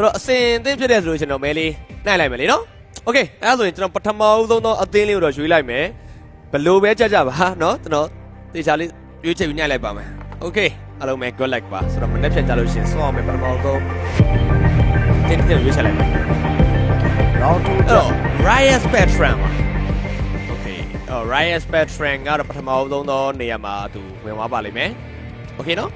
သူတို့အစင်အသင်းဖြစ်တဲ့ဆိုလို့ရှင်တော့မဲလေးနိုင်လိုက်မယ်လေနော်โอเคအဲ့ဒါဆိုရင်ကျွန်တော်ပထမဦးဆုံးသောအသင်းလေးကိုတော့ရွေးလိုက်မယ်ဘလို့ပဲကြကြပါနော်ကျွန်တော်တေချာလေးရွေးချယ်ပြီးညှိလိုက်ပါမယ်โอเคအားလုံးပဲ good luck ပါဆိုတော့မနေ့ပြန်ကြလို့ရှရင်ဆွမ်းအောင်မယ်ပထမဦးဆုံးတင်းတင်းရွေးချယ်လိုက်မယ် round 2 အဲ့တော့ Riot Spectrum ပါ Okay အော် Riot Spectrum ကတော့ပထမဦးဆုံးသောနေရာမှာသူဝင်သွားပါလိမ့်မယ် Okay နော်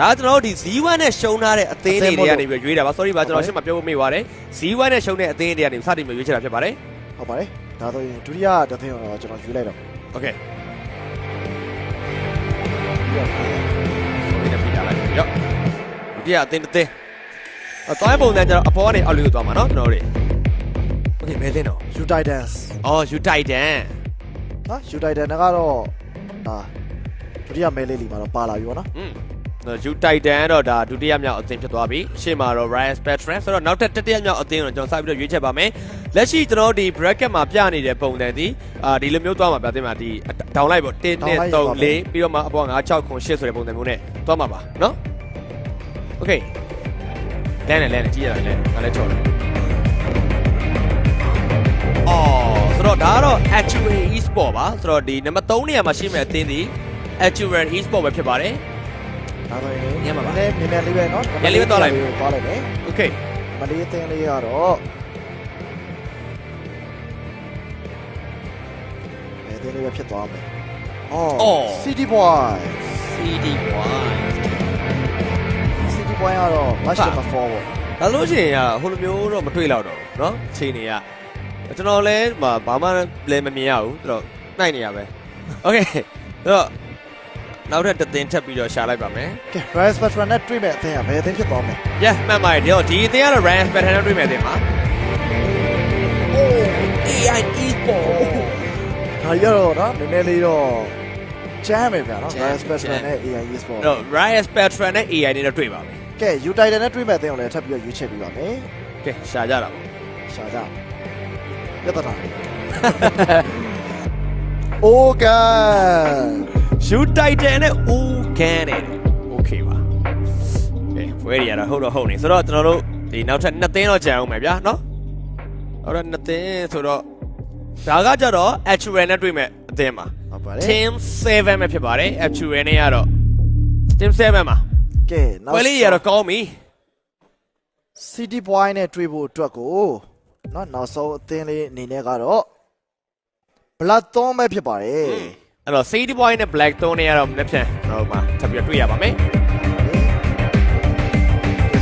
ဒါကကျွန်တော်တို့ဒီ Z1 နဲ့ရှုံးထားတဲ့အသင်းတွေတွေကနေပြီးရွေးတာပါ sorry ပါကျွန်တော်ရှင်းမပြောဖို့မေ့ပါတယ် Z1 နဲ့ရှုံးတဲ့အသင်းတွေကနေစတင်ပြီးရွေးချယ်တာဖြစ်ပါတယ်ဟုတ်ပါတယ်ဒါဆိုရင်ဒုတိယတစ်သင်းတော့ကျွန်တော်ယူလိုက်တော့ Okay sorry နဲ့ပြတာလိုက်ရောဒီကအသင်းတစ်သင်းအသွားပုံစံကျတော့အပေါ်ကနေအောက်လေးကိုသွားမှာနော်ကျွန်တော်တို့ Okay ဘယ်သင်းတော့ယူတိုင်တန်စ်အော် U Titan နော်ယူတိုင်တန်ကတော့ဒါဒုတိယမဲလေးလီမှာတော့ပါလာပြီပေါ့နော်อืม ယူတိုက်တန်တော့ဒါဒုတိယမြောက်အသင်းဖြစ်သွားပြီရှေ့မှာတော့ Ryan Spectrum ဆိုတော့နောက်ထပ်တတိယမြောက်အသင်းကိုကျွန်တော်စပြီးတော့ရွေးချက်ပါမယ်လက်ရှိကျွန်တော်ဒီ bracket မှာပြနေတဲ့ပုံစံဒီအာဒီလိုမျိုးသွားမှာပြသင်းမှာဒီ down line ပေါ့1 2 3 4ပြီးတော့မှအပေါ်9 6 9 8ဆိုတဲ့ပုံစံမျိုးနဲ့သွားမှာပါနော် Okay လဲနေလဲနေကြည့်ရတာလဲငါလည်းချော်တယ်အော်ဆိုတော့ဒါကတော့ actual e-sport ပါဆိုတော့ဒီနံပါတ်3နေရာမှာရှိမဲ့အသင်းဒီ actual e-sport ပဲဖြစ်ပါတယ် ဒါဆိုရင် ညမှာပါ နည်းနည်းလေးပဲနော် နည်းလေးပဲသွားလိုက် သွားလိုက်မယ် Okay မလေးအသင်းလေးကတော့အဲအသင်းလေးပဲဖြစ်သွားမယ်အော် အော် City Boy CD1 City Boy ကတော့ match ဟာ number 4ပေါ့ ဒါလို့ရှိရင်ကဟိုလိုမျိုးတော့မတွေ့တော့တော့ဘူးเนาะအချိန်တွေကကျွန်တော်လည်းဟိုဘာမှလည်းမမြင်ရဘူးဆိုတော့နိုင်နေရပဲ Okay ဆိုတော့ နောက်ထပ်တစ်သင်းထပ်ပြီးတော့ရှာလိုက်ပါမယ်ကဲ Rise Spectrum နဲ့တွေ့မဲ့အသင်းကဘယ်အသင်းဖြစ်သွားမလဲ Yes မှန်ပါတယ်ဒီတော့ဒီအသင်းကတော့ Ryan Spartan နဲ့တွေ့မယ်အသင်းပါ Oh AI Esport ဒါကြီးကတော့နော်နည်းနည်းလေးတော့ချမ်းမယ်ဗျာနော်ချမ်း Rise Spectrum ချမ်းနဲ့ AI Esport အဲ့တော့ Ryan Spartan နဲ့ AI နဲ့တော့တွေ့ပါမယ်ကဲ U Titan နဲ့တွေ့မဲ့အသင်းကိုလည်းထပ်ပြီးတော့ရွေးချယ်ပြီးပါမယ်ကဲရှာကြတာပေါ့ရှာကြပြတ်တာโอเค You Titan နဲ့ Ogan နဲ့ Okay ပါကဲဖွဲရီရတော့ဟုတ်တော့ဟုတ်နေဆိုတော့ကျွန်တော်တို့ဒီနောက်ထပ်နှစ်သင်းတော့ကြံအောင်မယ်ဗျာနော်နောက်ထပ်နှစ်သင်းဆိုတော့ဒါကကြတော့ Actual နဲ့တွေ့မဲ့အသင်းပါ ဟုတ်ပါတယ် Team 7ပဲဖြစ်ပါတယ် Actual နဲ့ကတော့ Team 7ပါ ကဲနောက် ပွဲလေးရတော့ကောင်းပြီ City Boy နဲ့တွေ့ဖို့အတွက်ကိုနော်နောက်ဆုံးအသင်းလေးအနေနဲ့ကတော့ Blood Thorn ပဲဖြစ်ပါတယ် အဲ့တော့ City Boy နဲ့ Black Tone တွေကတော့မနေ့ဖြန်ကျွန်တော်တို့မှာထပ်ပြီးတွေ့ရပါမယ်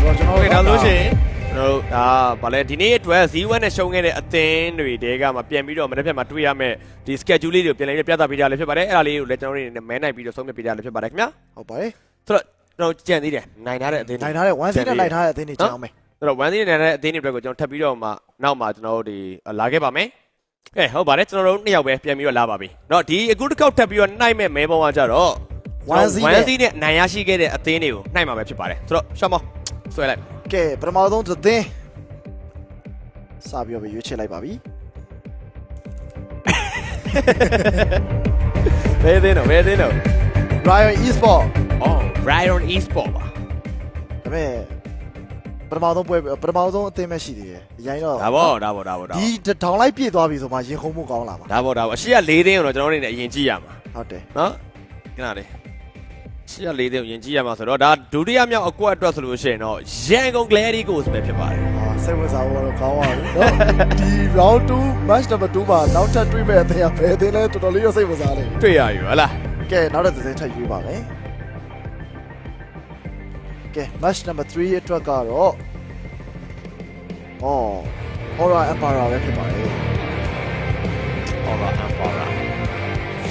ဆိုတော့ကျွန်တော်ဟုတ်ကဲ့ဒါလို့ရှိရင်ကျွန်တော်တို့ဒါဗာလဲဒီနေ့အတွက်01နဲ့ရှုံးခဲ့တဲ့အသင်းတွေတဲကမှပြန်ပြီးတော့မနေ့ဖြန်မှာတွေ့ရမယ်ဒီ schedule လေးတွေကိုပြန်လည်းပြသပေးကြလည်းဖြစ်ပါတယ်အဲ့ဒါလေးကိုလည်းကျွန်တော်တို့နေမဲနိုင်ပြီးတော့ဆုံးဖြတ်ပေးကြလည်းဖြစ်ပါတယ်ခင်ဗျာဟုတ်ပါတယ်ဆိုတော့ကျွန်တော်ကြံသေးတယ်နိုင်ထားတဲ့အသင်းတွေနိုင်ထားတဲ့1 season လိုက်ထားတဲ့အသင်းတွေကြောင်းမယ်ဆိုတော့1 season နဲ့နိုင်ထားတဲ့အသင်းတွေဘက်ကိုကျွန်တော်ထပ်ပြီးတော့မှနောက်မှကျွန်တော်တို့ဒီလာခဲ့ပါမယ် ကဲဟုတ်ပါတယ်ကျွန်တော်တို့နှစ်ယောက်ပဲပြန်ပြီးတော့လာပါပြီเนาะဒီအခုတစ်ခေါက်ထပ်ပြီးတော့နိုင်မဲ့မဲပေါ်ကကြတော့ 1 seat နဲ့ 1 season နဲ့နိုင်ရရှိခဲ့တဲ့အသင်းတွေကိုနိုင်မှာပဲဖြစ်ပါတယ်ဆိုတော့ရှောင်းမောဆွဲလိုက် ကဲပထမဆုံးသင်းစပြီးတော့ရွေးချယ်လိုက်ပါပြီ ဘယ်သင်းတော့ဘယ်သင်းတော့ Ryan Esport Oh, Ryan Esport ပါ ဒါပေမဲ့ ပထမဆုံးပွဲပထမဆုံးအသင်းပဲရှိသေးတယ်အရင်တော့ ဒါပေါ့ဒါပေါ့ဒါပေါ့ဒါ ဒီ ပေါ့ ဒေါင်လိုက်ပြည့်သွားပြီဆိုမှရင်ခုန်မှုကောင်းလာမှာ ဒါပေါ့ဒါပေါ့အရှိက၄သင်းကိုတော့ကျွန်တော်တို့အနေနဲ့အရင်ကြည့်ရမှာ ဟုတ်တယ် နော်ခဏလေးအရှိက၄သင်းကိုရင်ကြည့်ရမှာဆိုတော့ဒါဒုတိယမြောက်အကွက်အတွက်ဆိုလို့ရှိရင်တော့ရန်ကုန် Glady Goals ပဲဖြစ်ပါတယ် အာစိတ်ဝင်စားဖို့တော့ကောင်းပါဘူးเนาะဒီ round 2 match number 2မှာနောက်ထပ်တွေ့မဲ့အသင်းကဘယ်အသင်းလဲတော်တော်လေးတော့စိတ်ဝင်စားလိမ့်မယ် တွေ့ရပြီဟုတ်လား ကဲနောက်တစ်သင်းထပ်ရွေးပါမယ် ကဲ match number 3အတွက်ကတော့အော် Horror Empire ပဲဖြစ်ပါတယ်ဟောပါအမ်ပါရာ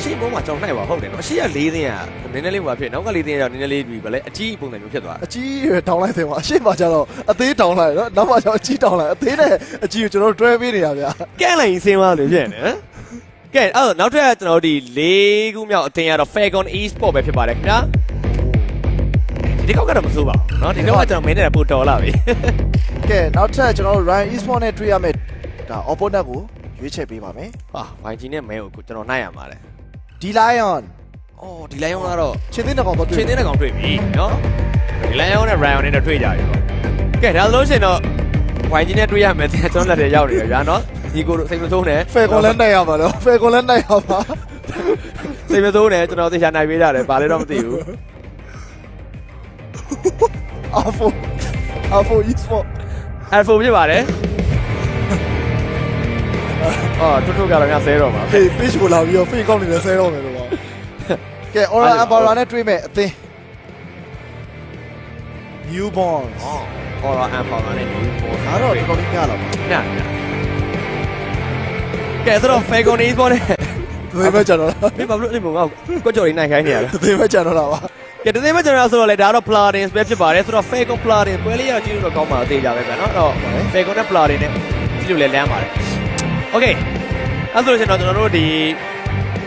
ရှေ့ဘုံမှာကြောင်နိုင်ပါဟုတ်တယ်နော်အရှိက၄သင်းကနည်းနည်းလေးဟိုပါဖြစ်နောက်က၄သင်းကတော့နည်းနည်းလေးပြီးဗလဲအကြီးပုံစံမျိုးဖြစ်သွားတယ်အကြီးရွယ်တောင်းလိုက်တယ်မှာအရှိမကျတော့အသေးတောင်းလိုက်နော်နောက်မှကျတော့အကြီးတောင်းလိုက်အသေးနဲ့အကြီးကိုကျွန်တော်တို့တွဲပေးနေတာဗျာကဲလိုက်ရင်စင်းသွားလို့ဖြစ်နေနော်ကဲအဲ့တော့နောက်ထပ်ကျွန်တော်တို့ဒီ၄ခုမြောက်အသင်းကတော့ Falcon Esport ပဲဖြစ်ပါတယ်ခင်ဗျာ ဒီကောက်ကတော့မဆိုးပါဘူးเนาะဒီကောက်ကကျွန်တော်မင်းနဲ့ပို့တော်လာပြီ ကဲနောက်ထပ်ကျွန်တော်တို့ Ryan Esport နဲ့တွေ့ရမယ့်ဒါ opponent ကိုရွေးချယ်ပေးပါမယ် ဟာ YG နဲ့မဲကိုကျွန်တော်နိုင်ရမှာလေ D Lion အော်ဒီလိုင်းအောင်ကတော့ ချင်းသေးတဲ့ကောင်တော့တွေ့ ချင်းသေးတဲ့ကောင်တွေ့ပြီเนาะဒီလိုင်းအောင်နဲ့ Ryan နဲ့တော့တွေ့ကြပြီပေါ့ ကဲဒါဆိုလို့ရှိရင်တော့ဝိုင်းကြီးနဲ့တွေ့ရမယ်တဲ့ကျွန်တော်လက်ထဲရောက်နေတယ်ဗျာနော်ညီကိုတို့စိတ်မဆိုးနဲ့ ဖယ်ကွန်လည်းနိုင်ရပါတော့ဖယ်ကွန်လည်းနိုင်ရပါ စိတ်မဆိုးနဲ့ကျွန်တော်သေချာနိုင်ပေးကြတယ်ဘာလဲတော့မသိဘူး အာဖိုအာဖို e-sport F4 ဖြစ်ပါတယ်အော်တူတူကတော့ညဆဲတော့မှာ ဖေး page ကိုလာပြီးတော့ fake ကောက်နေတယ်ဆဲတော့မယ်လို့ပါကဲ aura ambara နဲ့တွေ့မဲ့အသင်း newborn အော်တော့အမ်ဖော်လာနေပြီပေါ်ဒါတော့တော်တော်လေးများလာပါညညကဲဆိုတော့ Falcon Esports နဲ့သေပဲကျွန်တော်လားမင်းဘာလို့အဲ့လိုငါ့ကိုကြော်ရင်းနိုင်ခိုင်းနေရလဲသေပဲကျွန်တော်လားပါ ကဲတသိမ်းမကျွန်တော်ဆိုတော့လေဒါတော့ Platin ပဲဖြစ်ပါတယ်ဆိုတော့ Falcon Platin ပွဲလေးရကြည့်လို့တော့ကောင်းပါသေးကြပဲဗျာနော်အဲ့တော့ Falcon နဲ့ Platin နဲ့ကြည့်လို့လည်းလမ်းပါတယ် Okay အဲ့ဆိုလို့ရှိရင်တော့ကျွန်တော်တို့ဒီ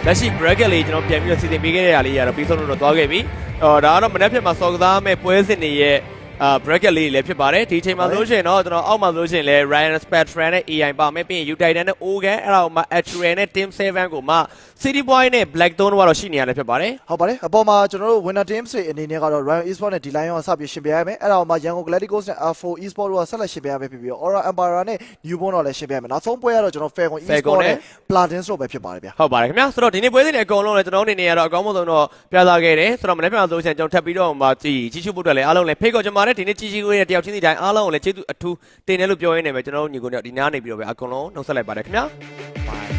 လက်ရှိ bracket လေးကျွန်တော်ပြန်ပြီးတော့စီစဉ်ပေးခဲ့ရတာလေးရတော့ပြီးဆုံးလို့တော့သွားခဲ့ပြီအော်ဒါကတော့မနေ့ဖြတ်မှာစော်ကစားမဲ့ပွဲစဉ်တွေရဲ့ အာ bracket လေးတွေလည်းဖြစ်ပါတယ်ဒီအချိန်မှာဆိုလို့ရှိရင်တော့ကျွန်တော်အောက်မှာဆိုလို့ရှိရင်လည်း Ryan Spectrum နဲ့ AI ပါမယ်ပြီးရင် U Titan နဲ့ Ogan အဲ့ဒါကိုမှ Actual နဲ့ Team 7ကိုမှ City Boy နဲ့ Blackthorn တို့ကတော့ရှိနေရတယ်ဖြစ်ပါတယ်ဟုတ်ပါတယ်အပေါ်မှာကျွန်တော်တို့ winner teams တွေအနေနဲ့ကတော့ Royal Esport နဲ့ D-Lion ကစပြီးရှင်ပြရမယ်အဲ့ဒါမှရန်ကုန် Galacticos နဲ့ R4 Esport တို့ကဆက်လက်ရှင်ပြရမယ်ဖြစ်ပြီးတော့ Aura Empire နဲ့ Newborn တို့လည်းရှင်ပြရမယ်နောက်ဆုံးပွဲကတော့ကျွန်တော် Falcon Falcon Esport နဲ့နဲ့ Platin တို့ပဲဖြစ်ပါတယ်ဗျာဟုတ်ပါတယ်ခင်ဗျာဆိုတော့ဒီနေ့ပွဲစဉ်တွေအကုန်လုံးလည်းကျွန်တော်အနေနဲ့ကတော့အကောင်းဆုံးတော့ပြသခဲ့တယ်ဆိုတော့မနေ့ပြန်ဆိုရှင်ကျွန်တော်ထပ်ပြီးတော့မှကြည်ကြီးစုဖို့အတွက်လည်းအားလုံးလည်းဖိတ်ခေါ်ကြပါနဲ့ဒီနေ့ကြီးကြီးကိုရဲ့တယောက်ချင်းစီတိုင်းအားလုံးကိုလည်းကျေးဇူးအထူးတင်တယ်လို့ပြောရင်းနေပဲကျွန်တော်တို့ညီကိုတို့ဒီနားနေပြီးတော့ပဲအကုန်လုံးနှုတ်ဆက်လိုက်ပါတယ်ခင်ဗျာ Bye